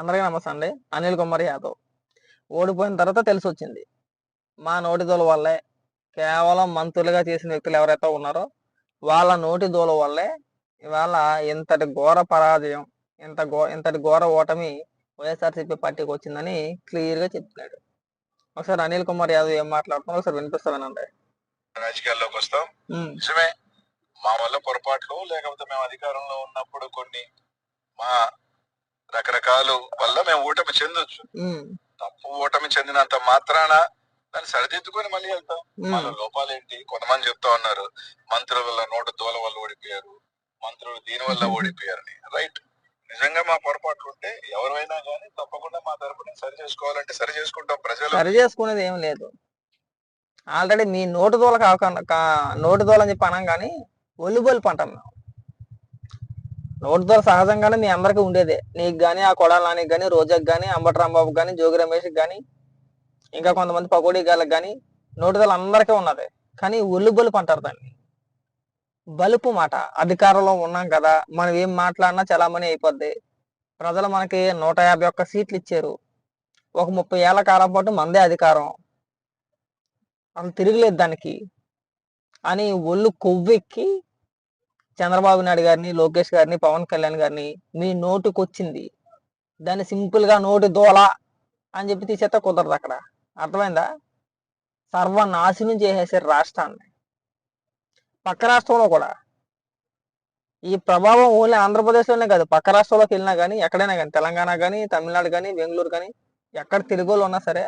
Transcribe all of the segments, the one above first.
అందరికీ నమస్తే అండి. అనిల్ కుమార్ యాదవ్. ఓడిపోయిన తర్వాత తెలిసి వచ్చింది మా నోటి దూల వల్లే కేవలం మంత్రులుగా చేసిన వ్యక్తులు ఎవరైతే ఉన్నారో వాళ్ళ నోటి దూల వల్లే ఇవాళ ఇంతటి ఘోర పరాజయం ఇంత ఘో ఇంతటి ఘోర ఓటమి వైఎస్ఆర్సీపీ పార్టీకి వచ్చిందని క్లియర్గా చెప్తున్నాడు. ఒకసారి అనిల్ కుమార్ యాదవ్ ఏం మాట్లాడుతున్నారు? ఒకసారి వినిపిస్తానండి రాజకీయాల్లోకి వస్తాం. నిజమే. మా వల్ల పొరపాట్లు లేకపోతే మేము అధికారంలో ఉన్నప్పుడు కొన్ని మా రకరకాలు వల్ల మేము ఓటమి చెందొచ్చు. తప్పు ఓటమి చెందినంత మాత్రాన దాన్ని సరిదిద్దుకొని మళ్ళీ వెళ్తాం. మన లోపాలేంటి? కొంతమంది చెప్తా ఉన్నారు మంత్రుల వల్ల నోటు దూల వల్ల ఓడిపోయారు మంత్రులు దీని వల్ల ఓడిపోయారని. రైట్. నిజంగా మా పొరపాట్లు ఉంటే ఎవరైనా కానీ తప్పకుండా మా తరపున సరి చేసుకోవాలంటే సరి చేసుకుంటాం ప్రజలు. సరి చేసుకునేది ఏం లేదు. ఆల్రెడీ మీ నోటు దూల కాకుండా నోటు దూల అని చెప్పి అనం కానీ అంటాం మేము నోటు ద్వారా సహజంగానే మీ అందరికీ ఉండేదే. నీకు కానీ ఆ కొడాలానికి కానీ రోజాకి కానీ అంబటి రాంబాబు కానీ జోగి రమేష్కి కానీ ఇంకా కొంతమంది పకోడీ గాళ్ళకి కానీ నోటు దూల అందరికీ ఉన్నది. కానీ ఒళ్ళు బలుపు అంటారు దాన్ని. బలుపు మాట. అధికారంలో ఉన్నాం కదా. మనం ఏం మాట్లాడినా చలామణి అయిపోద్ది. ప్రజలు మనకి నూట యాభై ఒక్క సీట్లు ఇచ్చారు. ఒక ముప్పై ఏళ్ళ కాలం పాటు మందే అధికారం. అసలు తిరగలేదు దానికి. అని ఒళ్ళు కొవ్వెక్కి చంద్రబాబు నాయుడు గారిని లోకేష్ గారిని పవన్ కళ్యాణ్ గారిని మీ నోటుకు వచ్చింది దాన్ని సింపుల్గా నోటి దోల అని చెప్పి తీసేస్తే కుదరదు అక్కడ. అర్థమైందా? సర్వనాశనం చేసేసారు రాష్ట్రాన్ని. పక్క రాష్ట్రంలో కూడా. ఈ ప్రభావం ఓన్లీ ఆంధ్రప్రదేశ్లోనే కాదు పక్క రాష్ట్రంలోకి వెళ్ళినా కానీ ఎక్కడైనా కానీ తెలంగాణ కానీ తమిళనాడు కానీ బెంగళూరు కానీ ఎక్కడ తెలుగులో ఉన్నా సరే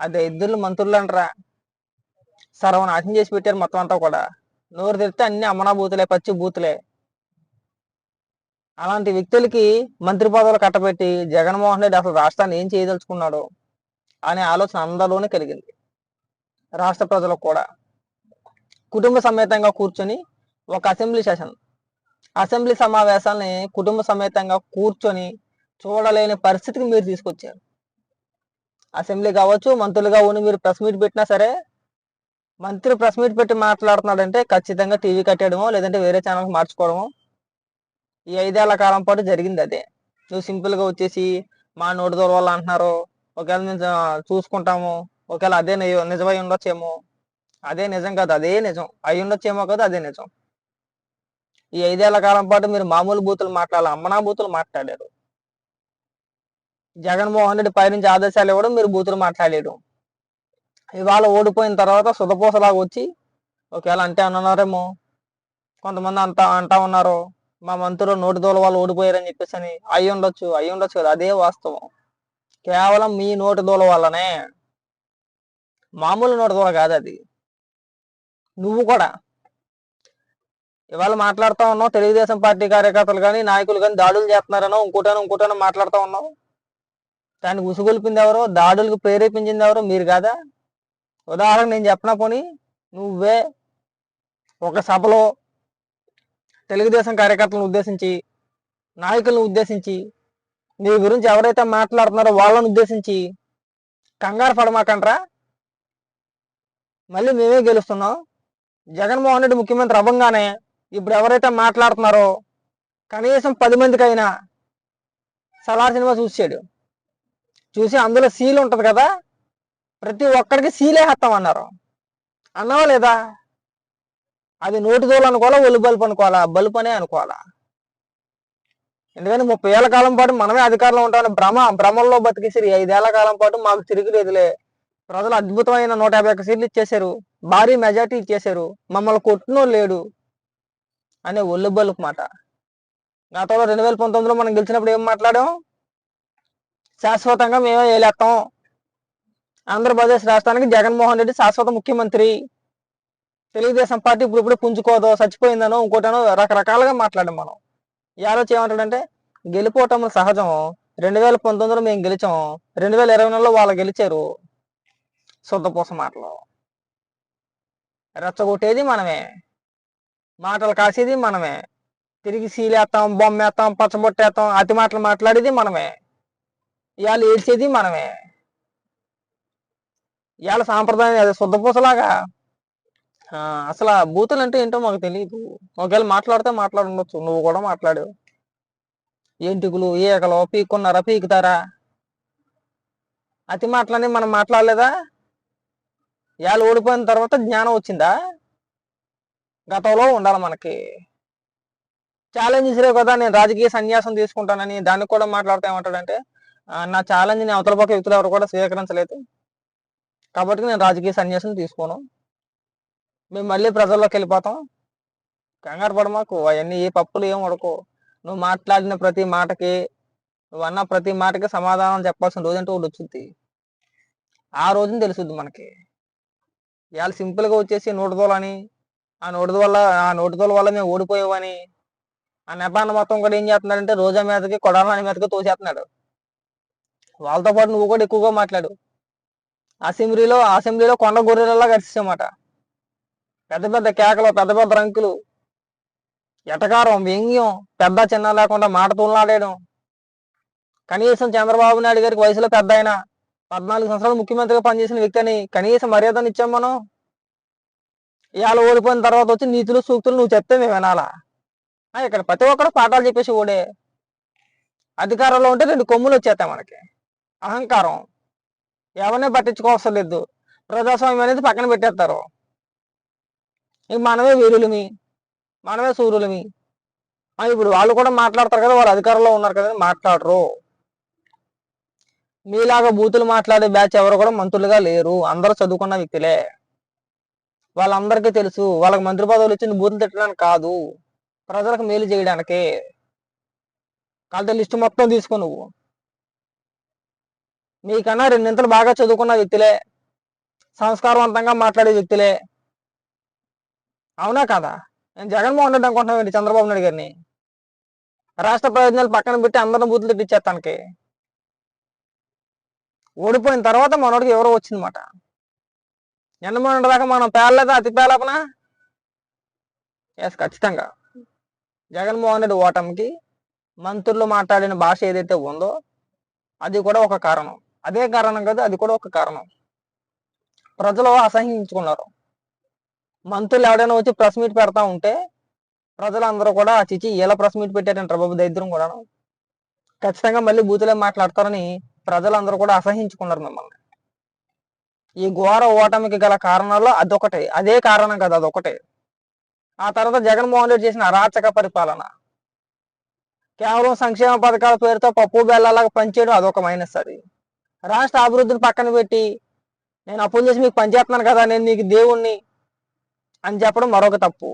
అది ఇద్దరు మంత్రులు అంటారా సర్వనాశనం చేసి పెట్టారు మొత్తం అంతా కూడా. నోరు తెరిస్తే అన్ని అమ్మనా బూతులే పచ్చి బూతులే. అలాంటి వ్యక్తులకి మంత్రి పదవులు కట్టబెట్టి జగన్మోహన్ రెడ్డి అసలు రాష్ట్రాన్ని ఏం చేయదలుచుకున్నాడు అనే ఆలోచన అందరిలోనే కలిగింది. రాష్ట్ర ప్రజలకు కూడా. కుటుంబ సమేతంగా కూర్చొని ఒక అసెంబ్లీ సెషన్. అసెంబ్లీ సమావేశాన్ని కుటుంబ సమేతంగా కూర్చొని చూడలేని పరిస్థితికి మీరు తీసుకొచ్చారు. అసెంబ్లీ కావచ్చు మంత్రులుగా ఉండి మీరు ప్రెస్ మీట్ పెట్టినా సరే మంత్రి ప్రెస్ మీట్ పెట్టి మాట్లాడుతున్నాడంటే ఖచ్చితంగా టీవీ కట్టేయడమో లేదంటే వేరే ఛానల్కి మార్చుకోవడమో ఈ ఐదేళ్ళ కాలం పాటు జరిగింది అదే. నువ్వు సింపుల్గా వచ్చేసి మా నోటి దూర వాళ్ళు అంటున్నారు ఒకవేళ మేము చూసుకుంటాము ఒకవేళ అదే నిజం నిజమై ఉండొచ్చేమో. అదే నిజం కాదు అదే నిజం. అయి ఉండొచ్చేమో కాదు అదే నిజం. ఈ ఐదేళ్ళ కాలం పాటు మీరు మామూలు బూతులు మాట్లాడాలి? అమ్మనా బూతులు మాట్లాడారు. జగన్మోహన్ రెడ్డి పైనుంచి ఆదేశాలు ఇవ్వడం మీరు బూతులు మాట్లాడేయడం ఇవాళ ఓడిపోయిన తర్వాత సుధపోసలాగా వచ్చి ఒకవేళ అంటే అన్నారేమో కొంతమంది అంతా అంటా ఉన్నారు మా మంత్రులు నోటి దోల వాళ్ళు ఓడిపోయారని చెప్పేసి అని అయి ఉండొచ్చు అయి ఉండొచ్చు కదా అదే వాస్తవం. కేవలం మీ నోటి దూల వల్లనే మామూలు నోటి దోల కాదు అది. నువ్వు కూడా. ఇవాళ మాట్లాడుతూ ఉన్నావు తెలుగుదేశం పార్టీ కార్యకర్తలు కానీ నాయకులు కానీ దాడులు చేస్తున్నారనో ఇంకోటనో ఇంకోటనో మాట్లాడుతూ ఉన్నావు. దానికి ఉసుగొల్పింది ఎవరో? దాడులకు ప్రేరేపించింది ఎవరో? మీరు కాదా? ఉదాహరణ నేను చెప్పిన పోనీ నువ్వే ఒక సభలో తెలుగుదేశం కార్యకర్తలను ఉద్దేశించి నాయకులను ఉద్దేశించి నీ గురించి ఎవరైతే మాట్లాడుతున్నారో వాళ్ళని ఉద్దేశించి కంగారు పడమాకండ్రా. మళ్ళీ మేమే గెలుస్తున్నాం. జగన్మోహన్ రెడ్డి ముఖ్యమంత్రి అవ్వంగానే ఇప్పుడు ఎవరైతే మాట్లాడుతున్నారో కనీసం పది మందికైనా సలార్ సినిమా చూసాడు చూసి అందులో సీల్ ఉంటుంది కదా? ప్రతి ఒక్కరికి సీలే హత్తామన్నారు అన్నావా లేదా? అది నోటి దోలు అనుకోవాలా ఒళ్ళు బలుపు అనుకోవాలా? బలుపు అనే అనుకోవాలా? ఎందుకంటే ముప్పై ఏళ్ళ కాలం పాటు మనమే అధికారంలో ఉంటామని భ్రమ భ్రమల్లో బతికేసారు ఐదేళ్ళ కాలం పాటు మాకు తిరిగిలేదులే ప్రజలు అద్భుతమైన నూట యాభై ఒక్క సీట్లు ఇచ్చేశారు. భారీ మెజార్టీ ఇచ్చేశారు. మమ్మల్ని కొట్టునో లేడు అనే ఒళ్ళు బలుపు మాట. గతంలో రెండు వేల పంతొమ్మిదిలో మనం గెలిచినప్పుడు ఏం మాట్లాడాం? శాశ్వతంగా మేమే వేలేస్తాం ఆంధ్రప్రదేశ్ రాష్ట్రానికి జగన్మోహన్ రెడ్డి శాశ్వత ముఖ్యమంత్రి. తెలుగుదేశం పార్టీ ఇప్పుడు ఇప్పుడు పుంజుకోదో చచ్చిపోయిందనో ఇంకోటనో రకరకాలుగా మాట్లాడాం మనం. ఈ ఆలోచన ఏమంటాడంటే గెలిపోవటం సహజం. రెండు వేల పంతొమ్మిదిలో మేము గెలిచాం. రెండు వేల ఇరవై నెలలో వాళ్ళు గెలిచారు. శుద్ధపూస మాటలు. రెచ్చగొట్టేది మనమే. మాటలు కాసేది మనమే. తిరిగి సీలేస్తాం బొమ్మేస్తాం పచ్చబొట్టేస్తాం అతి మాటలు మాట్లాడేది మనమే. ఇవాళ ఏడ్చేది మనమే. ఇవాళ సాంప్రదాయం అది శుద్ధపూసలాగా అసలు ఆ బూతులు అంటే ఏంటో మాకు తెలియదు ఒకవేళ మాట్లాడితే మాట్లాడుండొచ్చు. నువ్వు కూడా మాట్లాడావు. ఏంటికులు ఏకలో పీక్కున్నారా? పీకుతారా? అతి మాటలని మనం మాట్లాడలేదా? ఇవాళ ఓడిపోయిన తర్వాత జ్ఞానం వచ్చిందా? గతంలో ఉండాలి మనకి. ఛాలెంజ్ ఇసిరే కదా నేను రాజకీయ సన్యాసం తీసుకుంటానని దాన్ని కూడా మాట్లాడితే ఏమంటాడంటే నా ఛాలెంజ్ని అవతల పక్క వ్యక్తులు ఎవరు కూడా స్వీకరించలేదు. కాబట్టి నేను రాజకీయ సన్యాసం తీసుకోను. మేము మళ్ళీ ప్రజల్లోకి వెళ్ళిపోతాం. కంగారు పడమాకు అవన్నీ ఏ పప్పులు ఏం ఉడకో. నువ్వు మాట్లాడిన ప్రతి మాటకి నువ్వు అన్న ప్రతి మాటకి సమాధానం చెప్పాల్సిన రోజంటూ ఒకటి వచ్చింది ఆ రోజున తెలుసుద్ది మనకి. ఇవాళ సింపుల్గా వచ్చేసి నోటుదోలని ఆ నోటుదోల వల్ల ఆ నోటుదోల వల్ల మేము ఓడిపోయామని ఆ నెపాన్ని మొత్తం కూడా ఏం చేస్తున్నాడంటే రోజా మీదకి కొడాలని మీదకి తోసేస్తున్నాడు. వాళ్ళతో పాటు నువ్వు కూడా ఎక్కువగా మాట్లాడు. అసెంబ్లీలో అసెంబ్లీలో కొండ గొర్రెలలా కరిచేసామాట పెద్ద పెద్ద కేకలు పెద్ద పెద్ద రంకులు. ఎటకారం వ్యంగ్యం పెద్ద చిన్న లేకుండా మాట తూలాడేయడం కనీసం చంద్రబాబు నాయుడు గారికి వయసులో పెద్ద ఆయన పద్నాలుగు సంవత్సరాలు ముఖ్యమంత్రిగా పనిచేసిన వ్యక్తి అని కనీసం మర్యాదను ఇచ్చాం మనం. ఇవాళ ఓడిపోయిన తర్వాత వచ్చి నీతులు సూక్తులు నువ్వు చెప్తే మేము వినాలా? ఇక్కడ ప్రతి ఒక్కడు పాఠాలు చెప్పేసి ఓడే. అధికారంలో ఉంటే రెండు కొమ్ములు వచ్చేస్తాయి మనకి. అహంకారం. ఎవరిని పట్టించుకోవసరం లేదు. ప్రజాస్వామ్యం అనేది పక్కన పెట్టేస్తారు. ఇక మనమే వీరులమి మనమే సూర్యులమి. ఇప్పుడు వాళ్ళు కూడా మాట్లాడతారు కదా వాళ్ళు అధికారంలో ఉన్నారు కదా మాట్లాడరు. మీలాగా బూతులు మాట్లాడే బ్యాచ్ ఎవరు కూడా మంత్రులుగా లేరు. అందరూ చదువుకున్న వ్యక్తులే. వాళ్ళందరికీ తెలుసు వాళ్ళకి మంత్రి పదవులు ఇచ్చిన బూతులు తిట్టడానికి కాదు. ప్రజలకు మేలు చేయడానికే. కాకపోతే లిస్ట్ మొత్తం తీసుకో నువ్వు. మీకన్నా రెండింతలు బాగా చదువుకున్న వ్యక్తులే సంస్కారవంతంగా మాట్లాడే వ్యక్తులే. అవునా కదా? నేను జగన్మోహన్ రెడ్డి అనుకుంటున్నాను చంద్రబాబు నాయుడు గారిని. రాష్ట్ర ప్రయోజనాలు పక్కన పెట్టి అందరిని బూతులు తనకి. ఓడిపోయిన తర్వాత మనోడికి ఎవరో వచ్చిందన్నమాట. జగన్మోహన్ రెడ్డి దాకా మనం పేర్లేదా అతి పేలపనా? ఎస్ ఖచ్చితంగా. జగన్మోహన్ రెడ్డి ఓటమికి మంత్రులు మాట్లాడిన భాష ఏదైతే ఉందో అది కూడా ఒక కారణం. అదే కారణం కదా అది కూడా ఒక కారణం. ప్రజలు అసహించుకున్నారు. మంత్రులు ఎవడైనా వచ్చి ప్రెస్ మీట్ పెడతా ఉంటే ప్రజలందరూ కూడా చిచి ఎలా ప్రెస్ మీట్ పెట్టారంటారు బాబు దరిద్రం కూడా ఖచ్చితంగా మళ్ళీ బూతులే మాట్లాడతారని ప్రజలందరూ కూడా అసహించుకున్నారు మిమ్మల్ని. ఈ ఘోర ఓటమికి గల కారణాల్లో అదొకటే. అదే కారణం కదా అదొకటే. ఆ తర్వాత జగన్మోహన్ రెడ్డి చేసిన అరాచక పరిపాలన. కేవలం సంక్షేమ పథకాల పేరుతో పప్పు బెల్లలాగా పనిచేయడం అదొక మైనస్ అది. రాష్ట్ర అభివృద్ధిని పక్కన పెట్టి నేను అప్పులు చేసి మీకు పనిచేస్తున్నాను కదా నేను నీకు దేవుణ్ణి అని చెప్పడం మరొక తప్పు.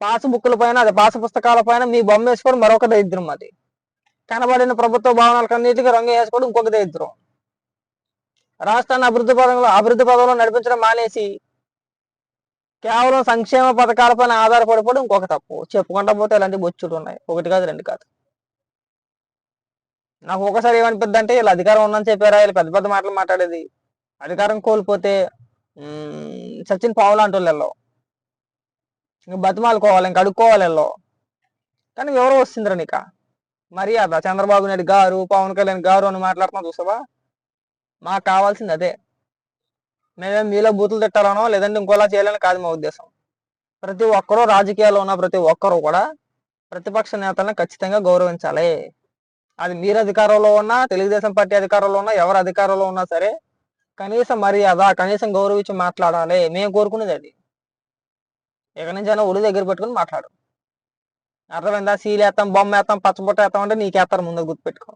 పాస్ బుక్కుల పైన అది పాస పుస్తకాల పైన మీ బొమ్మ వేసుకోవడం మరొక దరిద్రం అది. కనబడిన ప్రభుత్వ భవనాలకు అన్నిటికీ రంగు వేసుకోవడం ఇంకొక దరిద్రం. రాష్ట్రాన్ని అభివృద్ధి పదంలో అభివృద్ధి పదంలో నడిపించడం మానేసి కేవలం సంక్షేమ పథకాలపైన ఆధారపడిపోవడం ఇంకొక తప్పు. చెప్పుకుంటా పోతే ఇలాంటి బొచ్చుడు ఉన్నాయి. ఒకటి కాదు రెండు కాదు. నాకు ఒకసారి ఏమనిపిద్ది అంటే వీళ్ళు అధికారం ఉందని చెప్పారా? వీళ్ళు పెద్ద పెద్ద మాటలు మాట్లాడేది. అధికారం కోల్పోతే సచిన్ పావులు లాంటి వాళ్ళు ఇంక బతిమాలుకోవాలి ఇంక అడుక్కోవాలి వెళ్ళో కానీ ఎవరో వస్తుందిరా నీక. మర్యాద చంద్రబాబు నాయుడు గారు పవన్ కళ్యాణ్ గారు అని మాట్లాడుతున్నా చూసావా? మాకు కావాల్సింది అదే. మేమేం మీలో బూతులు తిట్టాలనో లేదంటే ఇంకోలా చేయాలని కాదు మా ఉద్దేశం. ప్రతి ఒక్కరూ రాజకీయాల్లో ఉన్న ప్రతి ఒక్కరూ కూడా ప్రతిపక్ష నేతలను ఖచ్చితంగా గౌరవించాలి. అది మీరు అధికారంలో ఉన్నా తెలుగుదేశం పార్టీ అధికారంలో ఉన్నా ఎవరు అధికారంలో ఉన్నా సరే కనీసం మర్యాద కనీసం గౌరవించి మాట్లాడాలి. మేము కోరుకునేది అది. ఎక్కడి నుంచి ఒడి దగ్గర పెట్టుకుని మాట్లాడు. అర్థమైందా? సీలు వేస్తాం బొమ్మ వేస్తాం పచ్చబొట్ట వేస్తాం అంటే నీకేస్తారు ముందు గుర్తుపెట్టుకో.